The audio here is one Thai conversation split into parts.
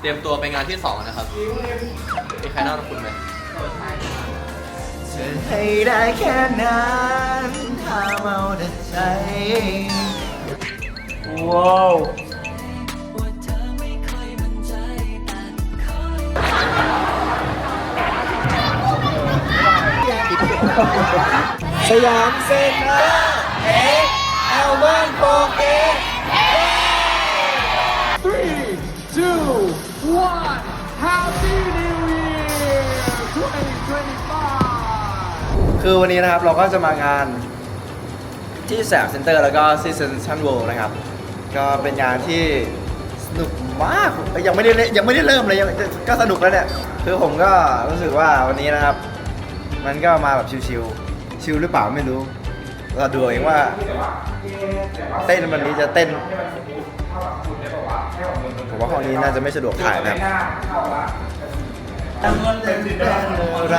เตรียมตัวไปงานที่สองนะครับ มีใครน่ารักคุณไหมจะให้ได้แค่นั้นถ้าเมาแต่ใจว้าวสยามเซ็นเตอร์เอ็กแอลเบิร์นโปเก คือวันนี้นะครับเราก็จะมางานที่สยามเซ็นเตอร์แล้วก็ที่เซนทรัลเวิลด์นะครับ ก็เป็นงานที่สนุกมากยังไม่ได้เล่นยังไม่ได้เริ่มเลยยังก็สนุกแล้วเนี่ยคือผมก็รู้สึกว่าวันนี้นะครับ มันก็มาแบบชิวๆชิลหรือเปล่าไม่รู้เราดูเองว่าเต้นวันนี้จะเต้นผมว่าห้องนี้น่าจะไม่สะดวกถ่ายนะครับ อะไร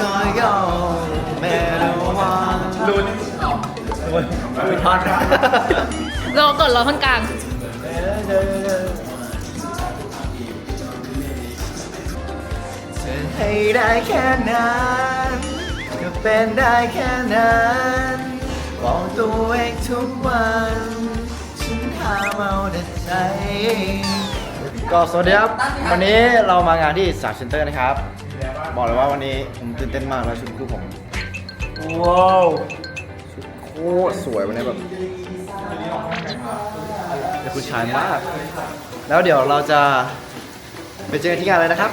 ก็ยอมแม้รู้ว่าลุ้นลุ้นไม่ทอดรอก่อนรอท่อนกลาง ให้ได้แค่นั้นก็เป็นได้แค่นั้นบอกตัวเองทุกวัน ฉันหาเมาแต่ใจ ก็สวัสดีครับ วันนี้เรามางานที่สามเซ็นเตอร์นะครับ บอกเลยว่าวันนี้ผมตื่นเต้นมากแล้วชุดคือผม ว้าวชุดโคตรสวยวันนี้แบบเป็นผู้ชายมาก แล้วเดี๋ยวเราจะไปเจอกันที่งานเลยนะครับ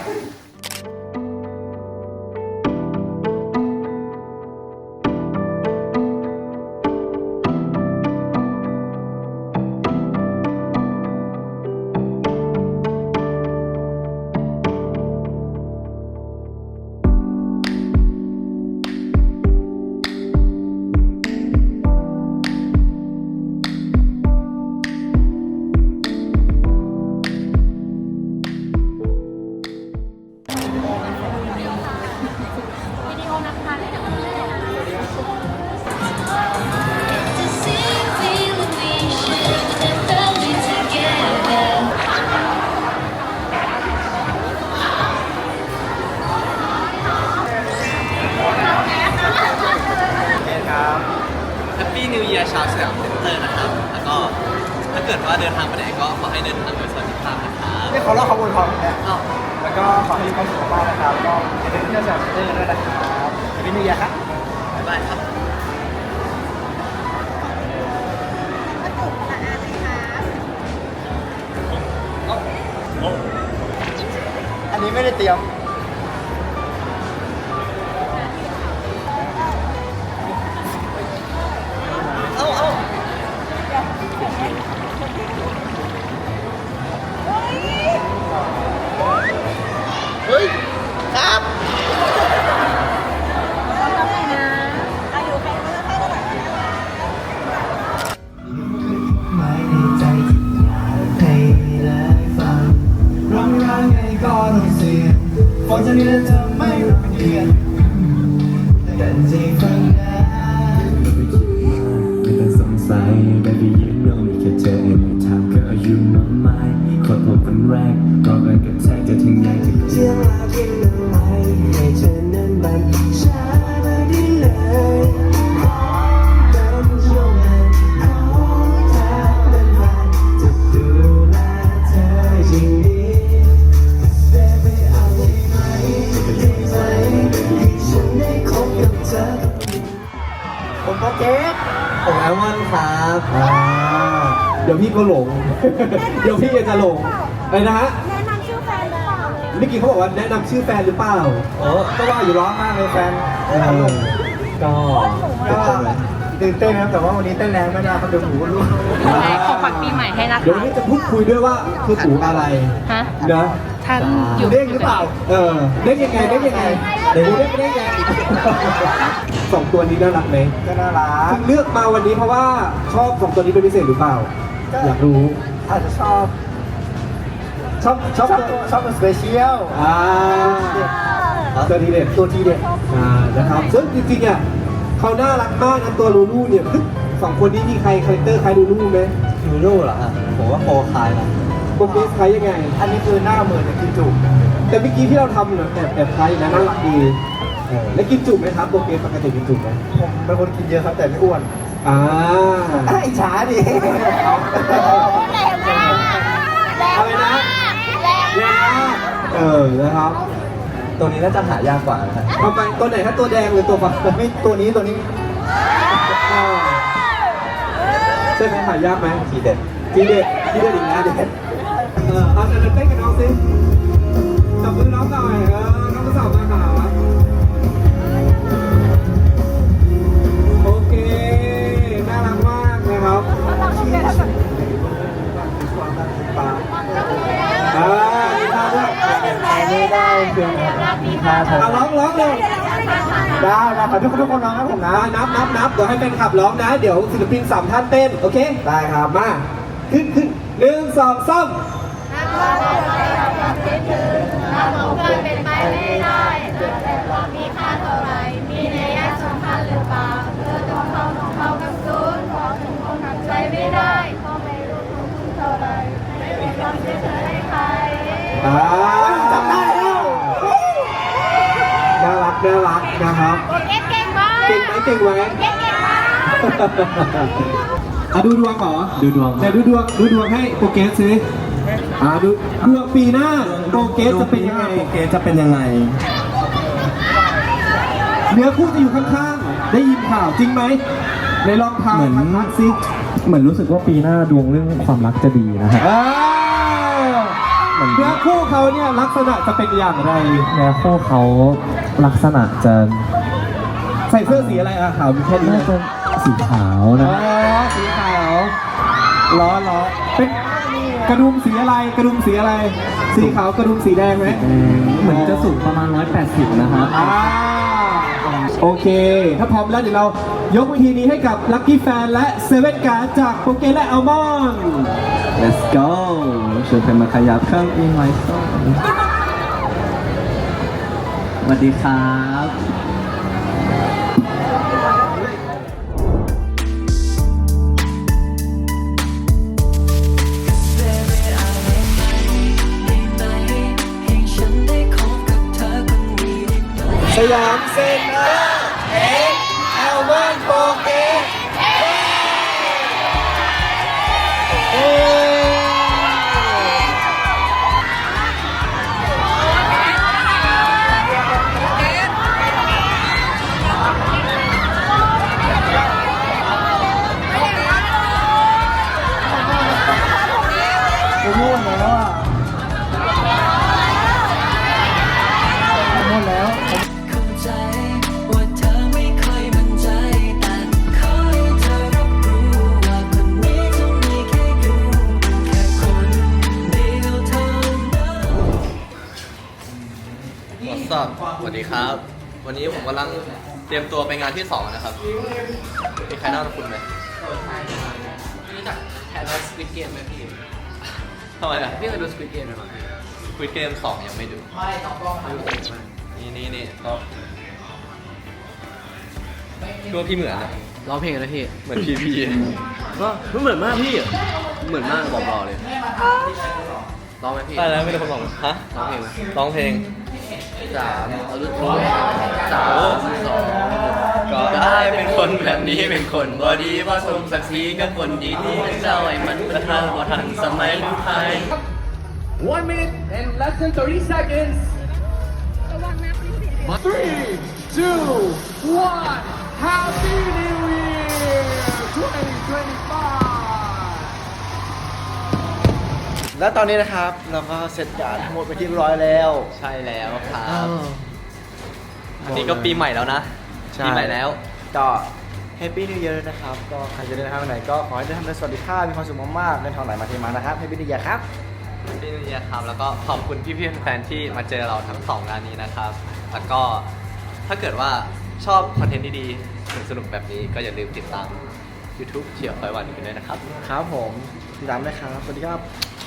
เกิดว่าเดินทางไปไหนก็ขอให้เดินทางโดยสวัสดิภาพนะครับนี่เขาเล่าขบวนความเนี่ยอ้าวแล้วก็ขอให้มีความสุขมากนะครับ ก็อย่าลืมเที่ยวสยามเซ็นเตอร์ด้วยนะครับอย่าลืมนิวยาครับบ๊ายบายครับอันนี้ไม่ได้เตรียม ก็ต้องเสียงฝนจะนี่แล้วเธอไม่รังเกียจแต่ใจฟังนะ มแอลมอนครับเดี๋ยวพี่ก็หลง เดี๋ยวพี่จะหลงอะไรนะฮะแนะนำชื่อแฟนหรือเปล่าเมื่อกี้เขาบอกว่าแนะนำชื่อแฟนหรือเปล่าโอ้ก็ว่าอยู่ร้องมากเลยแฟนเออก็ก็ตื่นเต้นนะครับแต่ว่าวันนี้เต้นแรงไม่ได้เขาะเดี๋ยวหูรู้ไหนของขวัญปีใหม่ให้นะเดี๋ยวคะวันนี้จะพูดคุยด้วยว่าคือถูอะไรฮะ นะ ท่านอยู่ เด้งหรือเปล่า เออ เด้งยังไง เด้งยังไงเด้งเด้งเด้งยังไงสองตัวนี้น่ารักไหมก็น่ารักคุณเลือกมาวันนี้เพราะว่าชอบสองตัวนี้เป็นพิเศษหรือเปล่า ก็ อยากรู้ อาจจะชอบชอบชชออบบตัวชอบตัวสเปเชียลอ่าตัวทีเด็ดตัวทีเด็ดอ่านะครับซึ่งจริงๆอะเขาน่ารักมากนะตัวลูลูเนี่ยสองคนนี้มีใครคาแรคเตอร์คล้ายลูลูไหม ยูโร่เหรอฮะผมว่าโปรคายนะ โโปรเกรสคล้ายยังไง อันนี้คือหน้าเหมือนกินจุแต่เมื่อกี้ที่เราทำเนี่ยแอบแอบคล้ายนะน่ารักดีเออแล้วกินจุไหมครับโปรเกสปกติกินจุไหมผมเป็นคนกินเยอะครับแต่ไม่อ้วนอ่าไอ้ช้าดิอะไรนะแรงมากเออนะครับตัวนี้น่าจะหายากกว่านะครับทำไมตัวไหนถ้าตัวแดงหรือตัวฟ้าไม่ตัวนี้ตัวนี้อ่าใช่ไหมหายากไหม ทีเด็ด ทีเด็ดทีเด็ดอีกนะเด็ด เออเอาเดี๋ยวเต้นกับน้องสิจับมือน้องหน่อยเออน้องก็สาวมาหาโอเค น่ารักมากนะครับอ่ามีท่าด้วยไม่ได้เพียงมีค่าเท่าเอาร้องร้องเลยได้นะขอทุกคนทุกคนร้องให้ผมนะอ่านับนับนับเดี๋ยวให้แฟนคลับร้องนะ เดี๋ยวศิลปินสามท่านเต้น โอเค ได้ครับ มา ขึ้นขึ้นหนึ่งสองสาม เป็นไปไม่ได้แต่ว่ามีค่าเท่าไรมีนัยสำคัญหรือเปล่าเธอต้องเข้าของเขากับศูนย์บอกถึงคงทำใจไม่ได้ก็ไม่รู้ของคุณเท่าไรไม่รู้ต้องเสียเธอให้ใครอ่าจำได้แล้วน่ารักน่ารักนะครับเก่งเก่งมากเก่งไหมเก่งไหมเก่งเก่งมากอะดูดวงเหรอดูดวง แต่ดูดวงดูดวงให้โปรเกสสิ อ่าดูดวงปีหน้าโปรเกสจะเป็นยังไงโอเคจะเป็นยังไง เนื้อคู่จะอยู่ข้างๆ ได้ยินข่าวจริงไหมในลองทางเหมือน ทางทักสิเหมือนรู้สึกว่าปีหน้าดวงเรื่องความรักจะดีนะฮะ เออเนื้อคู่เขาเนี่ยลักษณะจะเป็นอย่างไรแนวคู่เขาลักษณะจะใส่เสื้อสีอะไรอะขาวมีแค่นี้น่าจะสีขาวอ๋นะอสีขาวล้อล้อเป็น กระดุมสีอะไรกระดุมสีอะไร สีขาวกระดุมสีแดงไหมเหมือนจะสูงประมาณ 180 นะครับอ่าโอเค ถ้าพร้อมแล้วเดี๋ยวเรายกวิธีนี้ให้กับลัคกี้แฟนและเซเว่นการ์ดจากโปเกและอัลมอน Let's go ชวนกันมาขยับเครื่องอินไว้ก่อนสวัสดีครับ ดีครับ วันนี้ผมกำลังเตรียมตัวไปงานที่2นะครับ มีใครน่าจะคุณไหมรู้จักแฮร์รี่สควิดเกมไหมพี่ทำไมอะพี่เคยดูสควิดเกมไหมคุยเกม2ยังไม่ดู ไม่ต้องกล้องดูสนุกมากนี่นี่นี่ก็คิดว่าพี่เหมือนนะร้องเพลงอะไรพี่เหมือนพีพีก็ไม่เหมือนมากพี่ เหมือนมากบอกรอเลยร้องไหมพี่ใช่แล้วไม่ได้คนบอกฮะร้องเพลงไหมร้องเพลง สามเอาลูกทุ่งสามสองก็ได้เป็นคนแบบนี้เป็นคนบอดีผสมสักทีกับคนดีที่เจ้าไอ้มันประทานบ่ทันสมัยลูกไทย one minute and less than 30 seconds three two one happy new year 2025 แล้วตอนนี้นะครับเราก็เสร็จการทั้งหมดไปนที่เรียบร้อยแล้วใช่แล้วครับ อันนี้ก็ปีใหม่แล้วนะ ใช่ปีใหม่แล้ว ก็แฮปปี้นิว e ย r นะครับ ก็ใครจะเดินทางไปไหนก็ขอให้เดินทางโดยสวัสดิภาพมีความสุขมากๆเดินทางไหนมาเทมานะครับแฮปปี้นิว e ย r ครับ พี่นิยครับแล้วก็ขอบคุณพี่ๆแฟนๆที่มาเจอเราทั้งสองงานนี้นะครับ แล้วก็ถ้าเกิดว่าชอบคอนเทนต์ดีๆสนุกๆแบบนี้ก็อย่าลืมติดตาม YouTube เฉียวคอยวันกันด้วยนะครับ ครับผมติดตามด้วยครับสวัสดีครับ